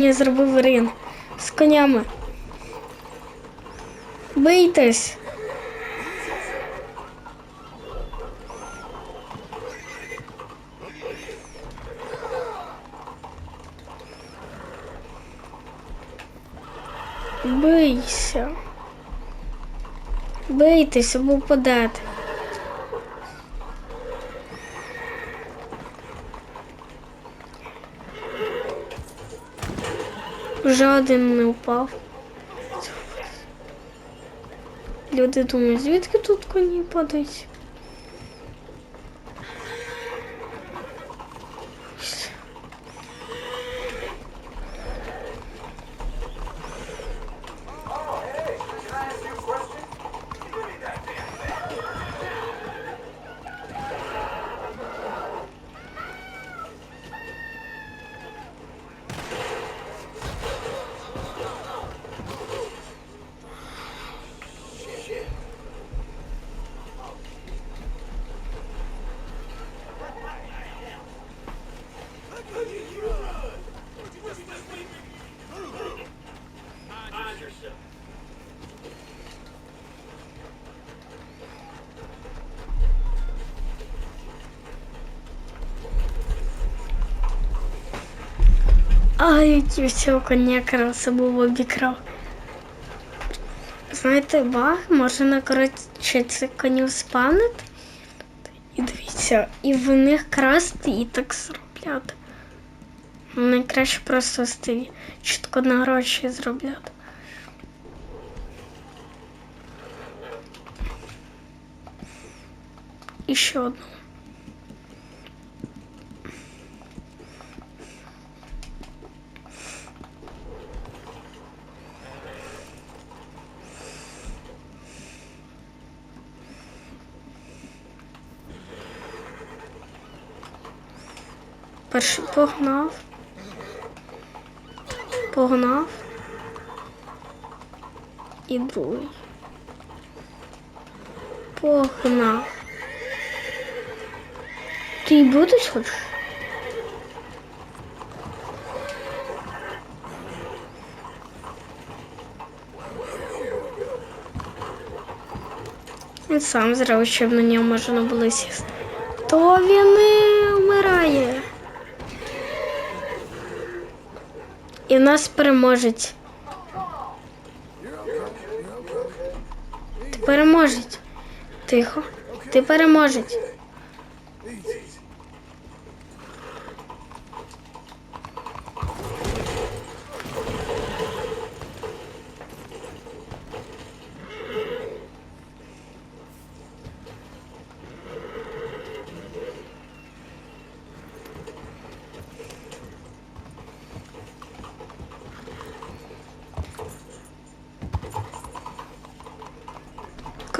Я зробив рин з конями. Бийтесь. Бийся. Бийтесь або впадете. Вже один не впав. Люди думають, звідки тут коні падають? Ай, всього коня красиво обікрав. Знаєте, баг можна, коротше, конів спанити. І дивіться, і в них красти і так зроблять. Найкраще просто стиль чітко на гроші зроблять. І ще одну. Перший погнав. Погнав. І другий. Погнав. Ти будеш хочеш? Він сам зразу, щоб на нього можна було сісти. То він не вмирає. І нас переможець. Ти переможець. Тихо. Ти переможець.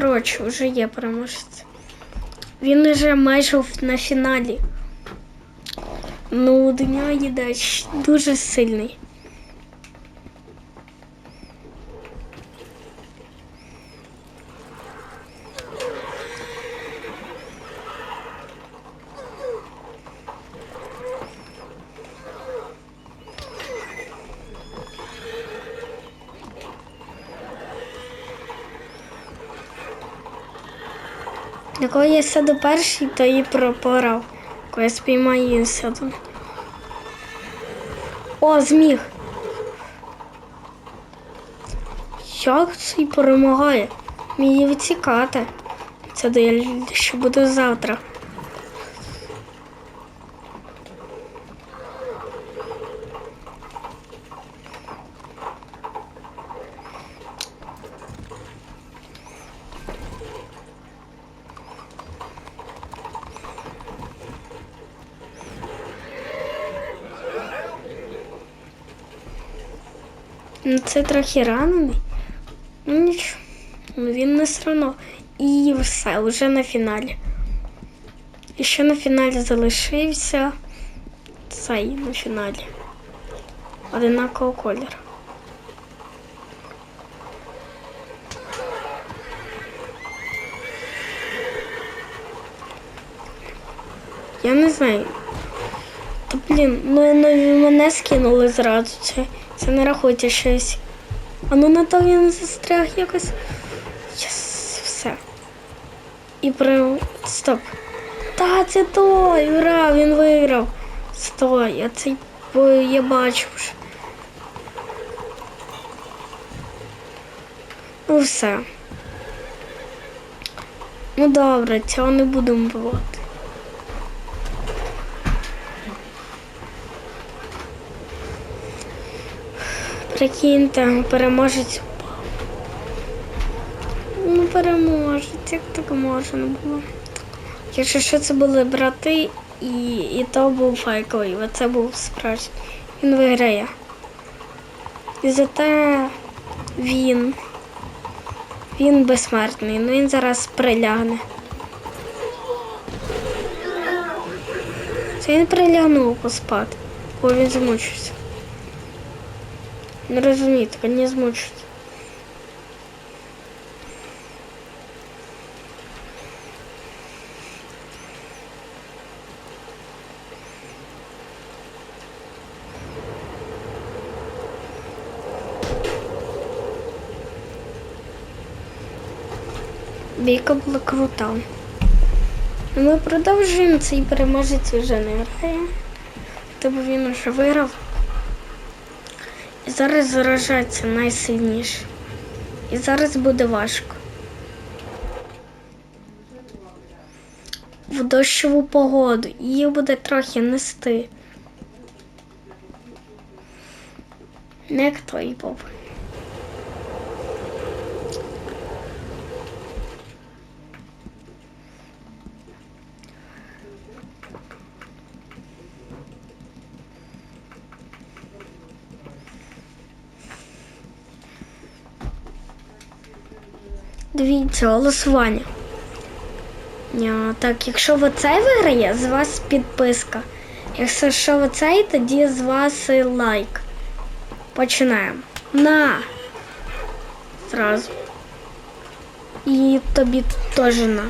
Коротше, вже є переможець. Він вже майже на фіналі. Ну, до нього йде дуже сильний. Якого я сяду перший, то і пропорав. Коли я спіймаю її сяду. О, зміг. Як цей перемагає? Мені відсікати. Це до я ще буду завтра. Це трохи ранений. Ну нічого. Ну, Він не все одно. І все, вже на фіналі. І ще на фіналі залишився цей на фіналі. Одинакового кольору. Я не знаю. Тобто Блін, ну, ну мене скинули зразу. Це, це не рахуйте щось. А ну на то він застряг якось. Єс, все. І прям. Стоп. Та це той! Ура! Він виграв! Стой, я цей я бачу. Ну все. Ну добре, цього не будемо Прикиньте, переможець упав. Ну, переможець, як так можна було? Якщо що це були брати, і, і то був фейковий, а це був справжній. Він виграє. І зате він. Він безсмертний, ну він зараз прилягне. Це він прилягнув поспати, бо він змучився. Не розумію, так не змучиться. Бійка була крута. Ну, Ми продовжуємо цей переможець вже не грає. Тобто він вже виграв. Зараз заражається найсильніше. І зараз буде важко. В дощову погоду її буде трохи нести. Не той Боб. Дивіться, голосування. Ня, Так, якщо ви цей виграє, з вас підписка. Якщо що ви цей, тоді з вас і лайк. Починаємо. На! Зразу. І тобі теж на.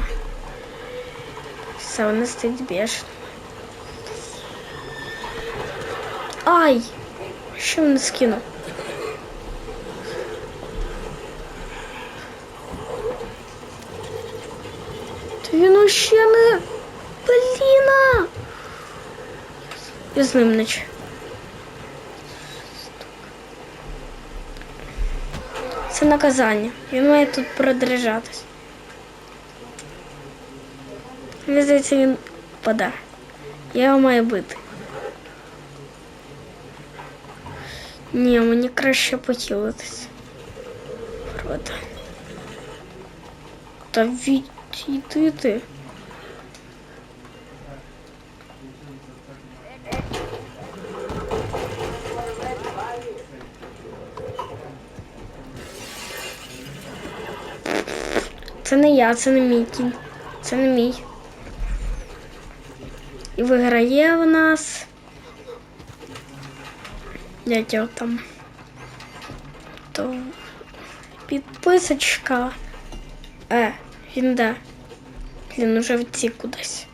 Все, вони стоять бешено. Ай! Що він скинув? Він ще не. Бліна! Я з ним наче. Це наказання. Він має тут продрижатись. Мені здається, він паде. Я його маю бити. Ні, мені краще похилитись. Правда. Та відійди ти. Це не я, це не мій кінь. Це не мій. І виграє в нас. Його там. То підписочка. Е, він де? Він уже втік кудись.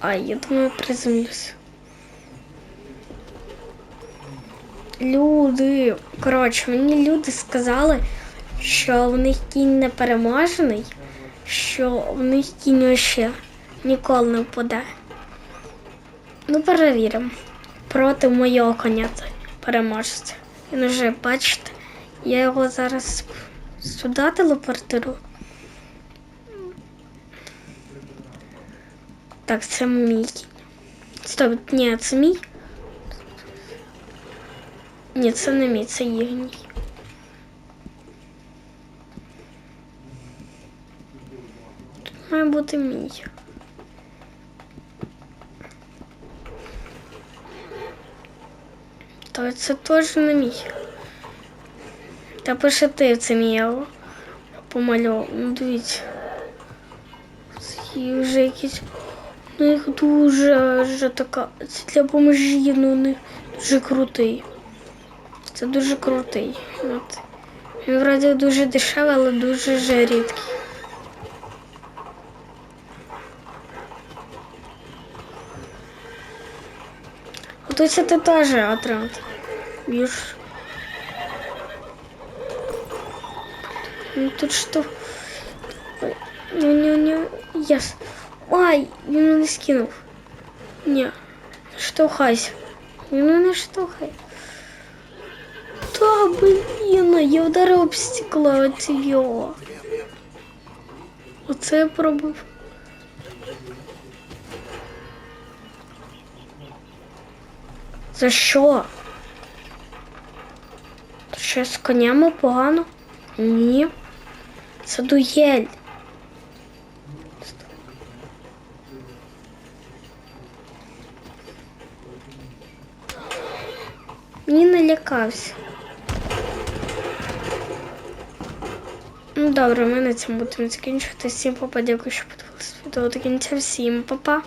Ай, я думаю, приземлюсь. Люди, коротше, мені люди сказали, що в них кінь не переможений, що в них кінь ще ніколи не впаде. Ну, перевіримо. Проти моєго коня переможеться. Він вже, бачите, я його зараз сюди телепортирую. Так, це мій. Стоп, ні, це мій. Ні, це не мій, це їхній. Тут має бути мій. то це не мій. Та пише ти це мій помальовував. Ну дивіться. Це вже якісь. Ну, їх дуже вже така. Це для поможі, ну не дуже крутий. Це дуже крутий. От. Він вроді дуже дешевий, але дуже вже рідкий. Тут це ти теж отримати. Більш. Ну тут що? Ой, Ну, не, не, яс. Ай, він мене скинув. Ні, не штовхайся. Він мене штовхає. Та, блін, я вдарив об стекло, оце його. Оце я пробив. За що? Що з конями погано? Ні. Це дуель. Ні, не лякався. Ну добре, ми на цьому будемо закінчувати. Всім папа, дякую, що подивилися до кінця. Всім папа.